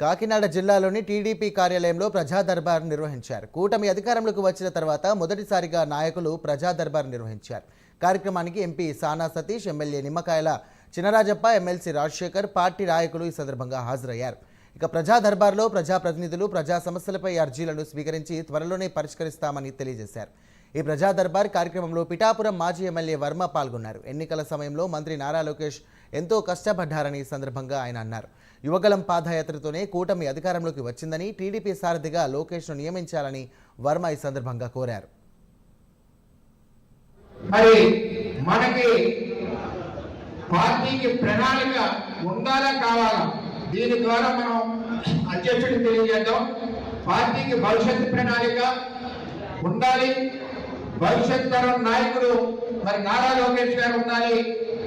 కాకినాడ జిల్లాలోని టీడీపీ కార్యాలయంలో ప్రజా దర్బార్ నిర్వహించారు. కూటమి అధికారంలోకి వచ్చిన తర్వాత మొదటిసారిగా నాయకులు ప్రజా దర్బార్ నిర్వహించారు. కార్యక్రమానికి ఎంపీ సానా Satish MLA Nimmakayala Chinarajappa MLC Rajasekhar party నాయకులు ఈ సందర్భంగా హాజరయ్యారు. ఇక ప్రజా దర్బార్లో ప్రజాప్రతినిధులు ప్రజా సమస్యలపై అర్జీలను స్వీకరించి త్వరలోనే పరిష్కరిస్తామని తెలియజేశారు. ఈ ప్రజా దర్బార్ కార్యక్రమంలో పిఠాపురం మాజీ ఎమ్మెల్యే వర్మ పాల్గొన్నారు. ఎన్నికల సమయంలో మంత్రి నారా లోకేష్ ఎంతో కష్టపడ్డారని ఈ సందర్భంగా ఆయన అన్నారు. యువగలం పాదయాత్రతోనే కూటమి అధికారంలోకి వచ్చిందని టీడీపీ సారథిగా లోకేష్ను నియమించాలని వర్మ ఈ సందర్భంగా కోరారు. మరి మనకి పార్టీకి ప్రణాళిక ఉండాలా కావాలా? దీని ద్వారా మనం అధ్యక్షుడికి తెలియజేద్దాం. పార్టీకి భవిష్యత్తు ప్రణాళిక ఉండాలి. భవిష్యత్ తరం నాయకుడు మరి నారా లోకేష్ గారు ఉండాలి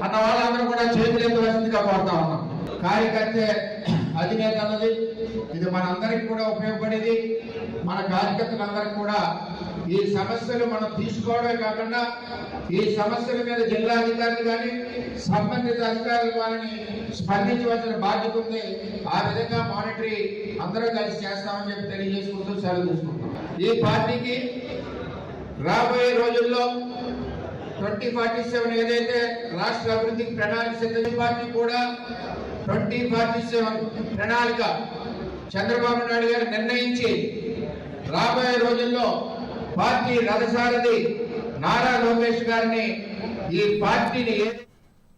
అన్న వాళ్ళందరూ కూడా చేతులెత్తవలసిందిగా కోరుతా ఉన్నాం. కార్యకర్త అధినేత అన్నది ఇది మనందరికి కూడా ఉపయోగపడేది. మన కార్యకర్తలందరికీ కూడా ఈ సమస్యలు మనం తీసుకోవడమే కాకుండా ఈ సమస్యల మీద జిల్లా అధికారులు కానీ సంబంధిత అధికారులు వారిని స్పందించవలసిన బాధ్యత ఉంది. ఆ విధంగా మానిటరీ అందరూ కలిసి చేస్తామని చెప్పి తెలియజేసుకుంటూ సెలవు తీసుకుంటాం ఈ పార్టీకి రాబోయే రోజుల్లో ట్వంటీ ఫార్టీ సెవెన్ ఏదైతే రాష్ట్ర అభివృద్ధికి ప్రణాళిక సిద్ధ పార్టీ కూడా ట్వంటీ ఫార్టీ సెవెన్ ప్రణాళిక చంద్రబాబు నాయుడు గారు నిర్ణయించి రాబోయే రోజుల్లో పార్టీ రథసారథి నారా లోకేష్ గారిని ఈ పార్టీని ఏ